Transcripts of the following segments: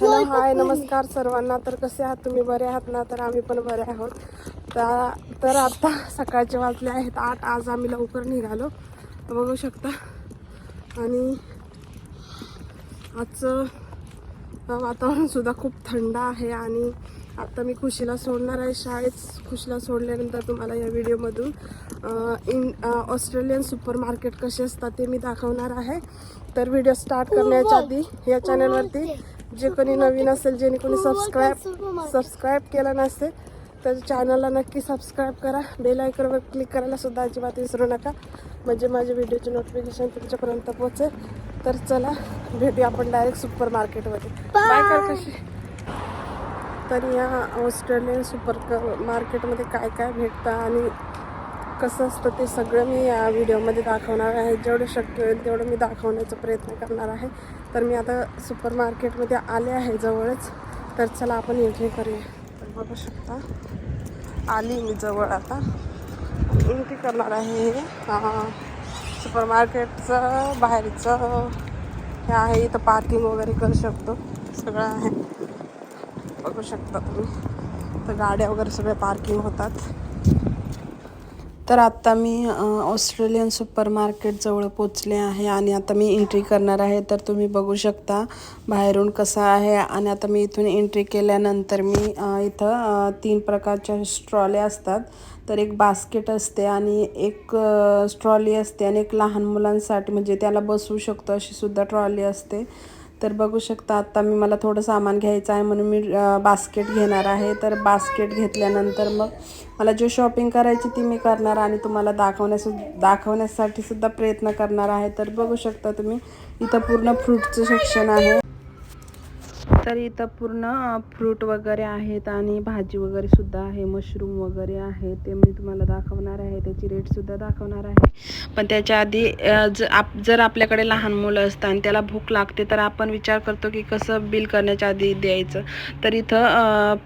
Hello hi नमस्कार सर्वांना. तर कसे आहात तुम्ही? बरे आहात ना? तर आम्ही पण बरे आहोत. तर तर आता सकाळचे वाजले आहेत आठ. आज आम्ही लवकर निघालो. बघू शकता. आणि आजचं वातावरण सुद्धा खूप थंड आहे आणि आता मी खुशीला सोडणार आहे. शाळेत खुशीला सोडल्यानंतर तुम्हाला या व्हिडिओमधून इन ऑस्ट्रेलियन सुपर मार्केट कसे असतात ते मी दाखवणार आहे. तर व्हिडिओ स्टार्ट करण्याच्या आधी या चॅनलवरती जे कोणी नवीन असेल ज्याने कोणी सबस्क्राईब सबस्क्राईब केलं नसेल तर चॅनलला नक्की सबस्क्राईब करा. बेल आयकॉनवर क्लिक करायला सुद्धा अजिबात विसरू नका. म्हणजे माझ्या व्हिडिओचे नोटिफिकेशन तुमच्यापर्यंत पोहोचेल. तर चला भेटूया आपण डायरेक्ट सुपर मार्केटमध्ये बाय कर कशी तर या ऑस्ट्रेलियन सुपर मार्केटमध्ये काय काय भेटतं आणि कसं असतं ते सगळं मी या व्हिडिओमध्ये दाखवणार आहे. जेवढं शक्य होईल तेवढं मी दाखवण्याचा प्रयत्न करणार आहे. तर मी आता सुपर मार्केटमध्ये आले आहे जवळच. तर चला आपण एंट्री करूया. तर बघू शकता आली मी जवळ आता. एंट्री करणार आहे सुपर मार्केटचं बाहेरचं हे आहे. इथं पार्किंग वगैरे करू शकतो. सगळं आहे. बघू शकता तुम्ही. तर गाड्या वगैरे सगळ्या पार्किंग होतात. तर आत्ता मी ऑस्ट्रेलियन सुपर मार्केटजवळ पोचले आहे आणि आता मी एंट्री करणार आहे. तर तुम्ही बघू शकता बाहेरून कसं आहे आणि आता मी इथून एंट्री केल्यानंतर मी इथं तीन प्रकारच्या स्ट्रॉले असतात. तर एक बास्केट असते आणि एक स्ट्रॉली असते आणि एक लहान मुलांसाठी म्हणजे त्याला बसवू शकतो अशी सुद्धा ट्रॉली असते. तर बघू शकता आत्ता मी मला थोडं सामान घ्यायचं आहे म्हणून मी बास्केट घेणार आहे. तर बास्केट घेतल्यानंतर मग मला जे शॉपिंग करायची ती मी करणार आणि तुम्हाला दाखवण्यास दाखवण्यासाठी सुद्धा प्रयत्न करणार आहे. तर बघू शकता तुम्ही इथं पूर्ण फ्रूटचं सेक्शन आहे. तर इथं पूर्ण फ्रूट वगैरे आहेत आणि भाजी वगैरे सुद्धा आहे मशरूम वगैरे आहे. ते मी तुम्हाला दाखवणार आहे. त्याची रेटसुद्धा दाखवणार आहे. पण त्याच्या आधी ज आप जर आपल्याकडे लहान मुलं असतं आणि त्याला भूक लागते तर आपण विचार करतो की कसं बिल करण्याच्या आधी द्यायचं. तर इथं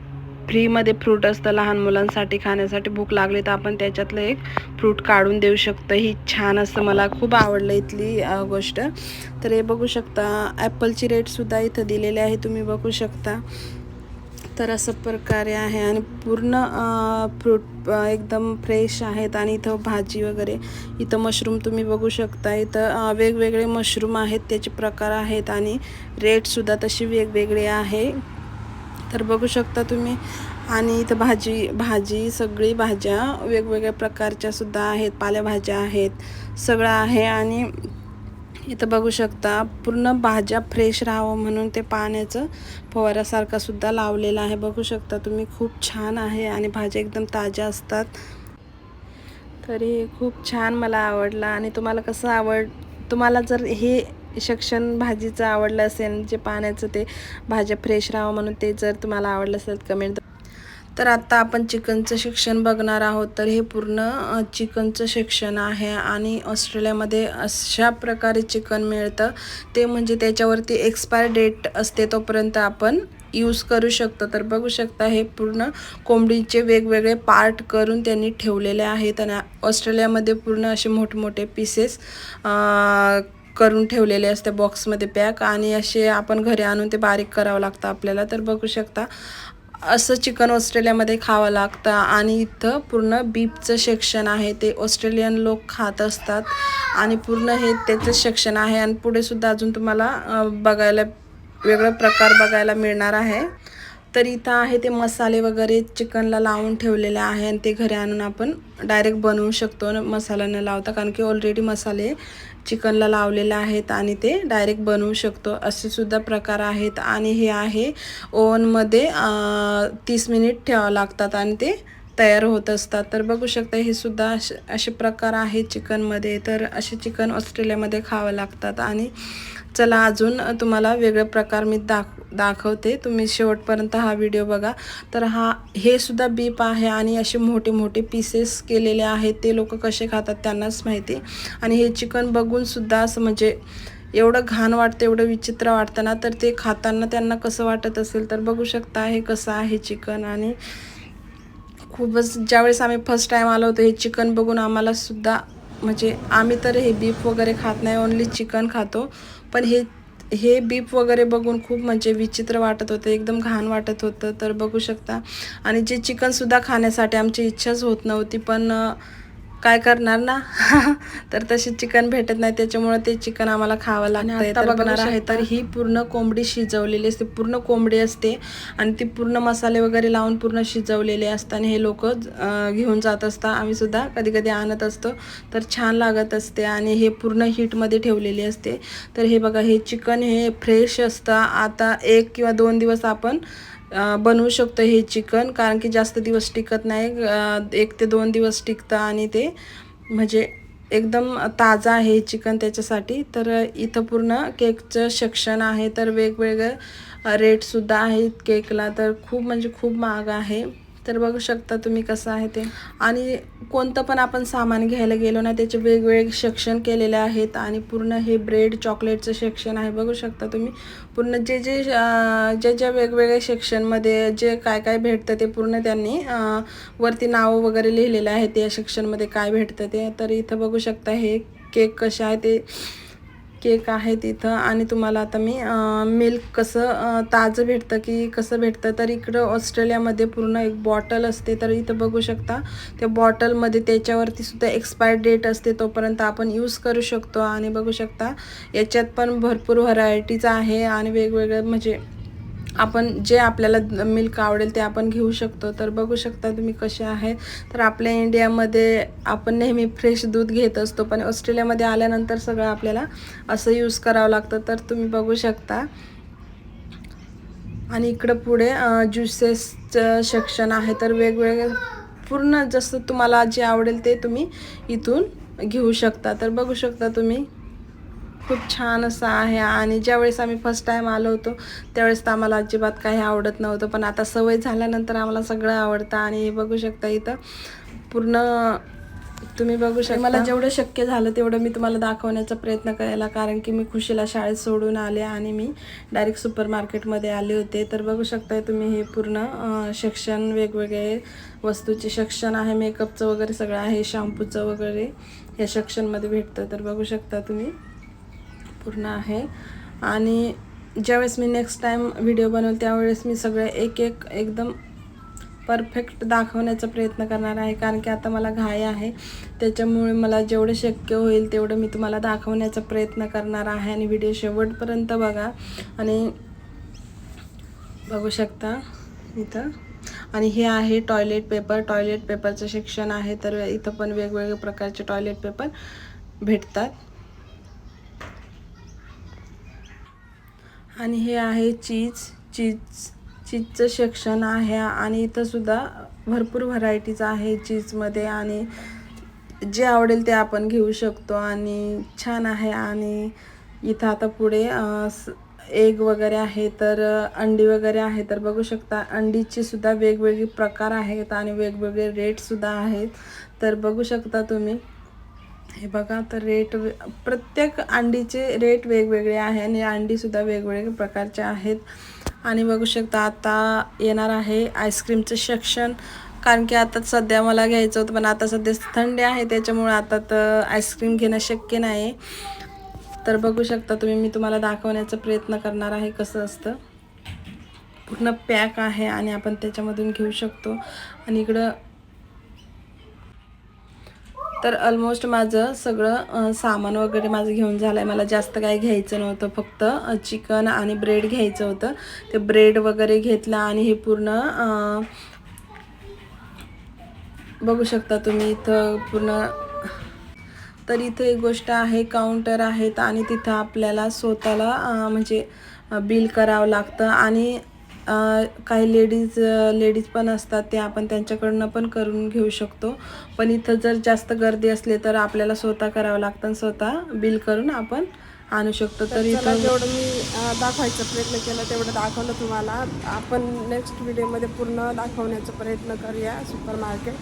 फ्रीमध्ये फ्रूट असतं लहान मुलांसाठी खाण्यासाठी भूक लागली तर आपण त्याच्यातलं एक फ्रूट काढून देऊ शकतो. ही छान असतं मला खूप आवडलं इथली गोष्ट. तर हे बघू शकता ॲपलची रेटसुद्धा इथं दिलेली आहे तुम्ही बघू शकता. तर असं प्रकारे आहे आणि पूर्ण फ्रूट एकदम फ्रेश आहेत आणि इथं भाजी वगैरे इथं मशरूम तुम्ही बघू शकता. इथं वेगवेगळे मशरूम आहेत त्याचे प्रकार आहेत आणि रेटसुद्धा तशी वेगवेगळे आहे. तर बघू शकता तुम्ही. आणि इथं भाजी भाजी सगळी भाज्या वेगवेगळ्या प्रकारच्या सुद्धा आहेत. पालेभाज्या आहेत. सगळं आहे. आणि इथं बघू शकता पूर्ण भाज्या फ्रेश राहावं म्हणून ते पाण्याचं फवाऱ्यासारखा सुद्धा लावलेलं आहे. बघू शकता तुम्ही खूप छान आहे आणि भाज्या एकदम ताज्या असतात. तरी खूप छान मला आवडला आणि तुम्हाला कसं आवड तुम्हाला जर हे सेक्शन भाजीचं आवडलं असेल जे पाण्याचं ते भाज्या फ्रेश राहावं म्हणून ते जर तुम्हाला आवडलं असेल कमेंट तर आता आपण चिकनचं शिक्षण बघणार आहोत. तर हे पूर्ण चिकनचं शिक्षण आहे आणि ऑस्ट्रेलियामध्ये अशा प्रकारे चिकन मिळतं. ते म्हणजे त्याच्यावरती एक्सपायर डेट असते तोपर्यंत आपण यूज करू शकतो. तर बघू शकता हे पूर्ण कोंबडीचे वेगवेगळे पार्ट करून त्यांनी ठेवलेले आहेत. आणि ऑस्ट्रेलियामध्ये पूर्ण असे मोठमोठे पीसेस करून ठेवलेले असते बॉक्समध्ये पॅक आणि असे आपण घरी आणून ते बारीक करावं लागतं आपल्याला. तर बघू शकता असं चिकन ऑस्ट्रेलियामध्ये खावं लागतं आणि इथं पूर्ण बीफचं सेक्शन आहे. ते ऑस्ट्रेलियन लोक खात असतात आणि पूर्ण हे त्याचं सेक्शन आहे. आणि पुढेसुद्धा अजून तुम्हाला बघायला वेगळं प्रकार बघायला मिळणार आहे. तर इथं आहे ते मसाले वगैरे चिकनला लावून ठेवलेले आहे आणि ते घरी आणून आपण डायरेक्ट बनवू शकतो न मसाला न लावता. कारण की ऑलरेडी मसाले चिकनला लावलेले आहेत आणि ते डायरेक्ट बनवू शकतो. असे सुद्धा प्रकार आहेत आणि हे आहे ओव्हनमध्ये तीस मिनिट ठेवावं लागतात आणि ते तयार होत असतात. तर बघू शकता हे सुद्धा असे असे प्रकार आहेत चिकनमध्ये. तर असे चिकन ऑस्ट्रेलियामध्ये खावं लागतात आणि चला अजून तुम्हाला वेगळे प्रकार मी दाख दाखवते. तुम्ही शेवटपर्यंत हा व्हिडिओ बघा. तर हा हे सुद्धा बीप आहे आणि असे मोठे मोठे पीसेस केलेले आहेत. ते लोक कसे खातात त्यांनाच माहिती. आणि हे चिकन बघूनसुद्धा असं म्हणजे एवढं घाण वाटतं एवढं विचित्र वाटतं ना तर ते खाताना त्यांना कसं वाटत असेल तर बघू शकता हे कसं आहे चिकन आणि खूपच ज्यावेळेस आम्ही फर्स्ट टाईम आलो होतो हे चिकन बघून आम्हालासुद्धा म्हणजे आम्ही तर हे बीफ वगैरे खात नाही ओन्ली चिकन खातो. पण हे हे बीप वगैरे बघून खूप म्हणजे विचित्र वाटत होतं एकदम घाण वाटत होतं. तर बघू शकता. आणि जे चिकनसुद्धा खाण्यासाठी आमची इच्छाच होत नव्हती पण काय करणार ना? तर तसे चिकन भेटत नाही त्याच्यामुळे ते चिकन आम्हाला खावं लागतं बघणार आहे तर ही पूर्ण कोंबडी शिजवलेली असते पूर्ण कोंबडी असते आणि ती पूर्ण मसाले वगैरे लावून पूर्ण शिजवलेले असतात आणि हे लोक घेऊन जात असतात. आम्ही सुद्धा कधी कधी आणत असतो तर छान लागत असते आणि हे पूर्ण हीटमध्ये ठेवलेली असते. तर हे बघा हे चिकन हे फ्रेश असतं. आता एक किंवा दोन दिवस आपण बनवू शकतो हे चिकन कारण की जास्त दिवस टिकत नाही. एक ते दोन दिवस टिकतं आणि ते म्हणजे एकदम ताजं आहे चिकन त्याच्यासाठी. तर इथं पूर्ण केकचं सेक्शन आहे तर वेगवेगळं रेटसुद्धा आहेत केकला. तर खूप म्हणजे खूप महाग आहे. तर बघू शकता तुम्ही कसं आहे ते. आणि कोणतं पण आपण सामान घ्यायला गेलो ना त्याचे वेगवेगळे सेक्शन केलेले आहेत आणि पूर्ण हे ब्रेड चॉकलेटचं सेक्शन आहे. बघू शकता तुम्ही. पूर्ण जे जे जे जे वेगवेगळ्या सेक्शनमध्ये जे काय काय भेटतं ते पूर्ण त्यांनी वरती नावं वगैरे लिहिलेलं आहे त्या सेक्शनमध्ये काय भेटतं ते. तर इथं बघू शकता हे केक कसे आहे ते. केक आहे तिथं आणि तुम्हाला आता मी मिल्क कसं ताजं भेटतं की कसं भेटतं तर इकडं ऑस्ट्रेलियामध्ये पूर्ण एक बॉटल असते तर इथं बघू शकता. त्या बॉटलमध्ये त्याच्यावरती सुद्धा एक्सपायर डेट असते तोपर्यंत आपण यूज करू शकतो. आणि बघू शकता याच्यात पण भरपूर व्हरायटीज आहे आणि वेगवेगळं म्हणजे आपण जे आपल्याला मिल्क आवडेल ते आपण घेऊ शकतो. तर बघू शकता तुम्ही कसे आहे. तर आपल्या इंडियामध्ये आपण नेहमी फ्रेश दूध घेत असतो. पण ऑस्ट्रेलियामध्ये आल्यानंतर सगळं आपल्याला असं यूज करावं लागतं. तर तुम्ही बघू शकता. आणि इकडं पुढे ज्युसेसचं सेक्शन आहे. तर वेगवेगळे पूर्ण जसं तुम्हाला जे आवडेल ते तुम्ही इथून घेऊ शकता. तर बघू शकता तुम्ही. खूप छान असं आहे. आणि ज्यावेळेस आम्ही फर्स्ट टाईम आलो होतो त्यावेळेस तर आम्हाला अजिबात काही आवडत नव्हतं. पण आता सवय झाल्यानंतर आम्हाला सगळं आवडतं. आणि हे बघू शकता इथं पूर्ण तुम्ही बघू शकता. मला जेवढं शक्य झालं तेवढं मी तुम्हाला दाखवण्याचा प्रयत्न करायला कारण की मी खुशीला शाळेत सोडून आले आणि मी डायरेक्ट सुपर मार्केटमध्ये आले होते. तर बघू शकताय तुम्ही हे पूर्ण शिक्षण वेगवेगळे वस्तूचे शिक्षण आहे. मेकअपचं वगैरे सगळं आहे. शॅम्पूचं वगैरे या शिक्षणमध्ये भेटतं. तर बघू शकता तुम्ही. पूर्ण आहे. आणि ज्यावेळेस मी नेक्स्ट टाईम व्हिडिओ बनवेल त्यावेळेस मी सगळे एक एक एकदम परफेक्ट दाखवण्याचा प्रयत्न करणार आहे. कारण की आता मला घाई आहे. त्याच्यामुळे मला जेवढं शक्य होईल तेवढं मी तुम्हाला दाखवण्याचा प्रयत्न करणार आहे. आणि व्हिडिओ शेवटपर्यंत बघा. आणि बघू शकता इथं. आणि हे आहे टॉयलेट पेपर टॉयलेट पेपरचं शिक्षण आहे. तर इथं पण वेगवेगळ्या प्रकारचे टॉयलेट पेपर भेटतात. आणि हे आहे चीज चीज चीजचं सेक्शन आहे आणि इथंसुद्धा भरपूर व्हरायटीज आहे चीजमध्ये आणि जे आवडेल ते आपण घेऊ शकतो आणि छान आहे आणि इथं आता पुढे एग वगैरे आहे तर अंडी वगैरे आहे तर बघू शकता अंडीचे सुद्धा वेगवेगळे प्रकार आहेत आणि वेगवेगळे रेटसुद्धा आहेत. तर बघू शकता तुम्ही. हे बघा तर रेट प्रत्येक अंडीचे रेट वेगवेगळे आहे आणि अंडीसुद्धा वेगवेगळे प्रकारचे आहेत. आणि बघू शकता आता येणार आहे आईस्क्रीमचं सेक्शन. कारण की आता सध्या मला घ्यायचं होतं पण आता सध्या थंडी आहे त्याच्यामुळे आता तर आईस्क्रीम घेणं शक्य नाही. तर बघू शकता तुम्ही मी तुम्हाला दाखवण्याचा प्रयत्न करणार आहे कसं असतं. पूर्ण पॅक आहे आणि आपण त्याच्यामधून घेऊ शकतो. आणि इकडं तर ऑलमोस्ट माझं सगळं सामान वगैरे माझं घेऊन झालं आहे मला जास्त काही घ्यायचं नव्हतं. फक्त चिकन आणि ब्रेड घ्यायचं होतं. ते ब्रेड वगैरे घेतलं आणि हे पूर्ण बघू शकता तुम्ही इथं पूर्ण. तर इथं एक गोष्ट आहे काउंटर आहेत आणि तिथं आपल्याला स्वतःला म्हणजे बिल करावं लागतं. आणि काही लेडीज लेडीज पण असतात ते आपण त्यांच्याकडनं पण करून घेऊ शकतो. पण इथं जर जास्त गर्दी असली तर आपल्याला स्वतः करावं लागतं आणि स्वतः बिल करून आपण आणू शकतो. तर इथं जेवढं मी दाखवायचा प्रयत्न केला तेवढं दाखवलं तुम्हाला. आपण नेक्स्ट व्हिडिओमध्ये पूर्ण दाखवण्याचा प्रयत्न करूया सुपर मार्केट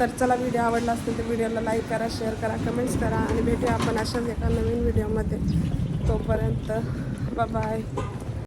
तर चला व्हिडिओ आवडला असेल तर व्हिडिओला लाईक करा शेअर करा कमेंट्स करा आणि भेटूया आपण अशाच एका नवीन व्हिडिओमध्ये तोपर्यंत बाय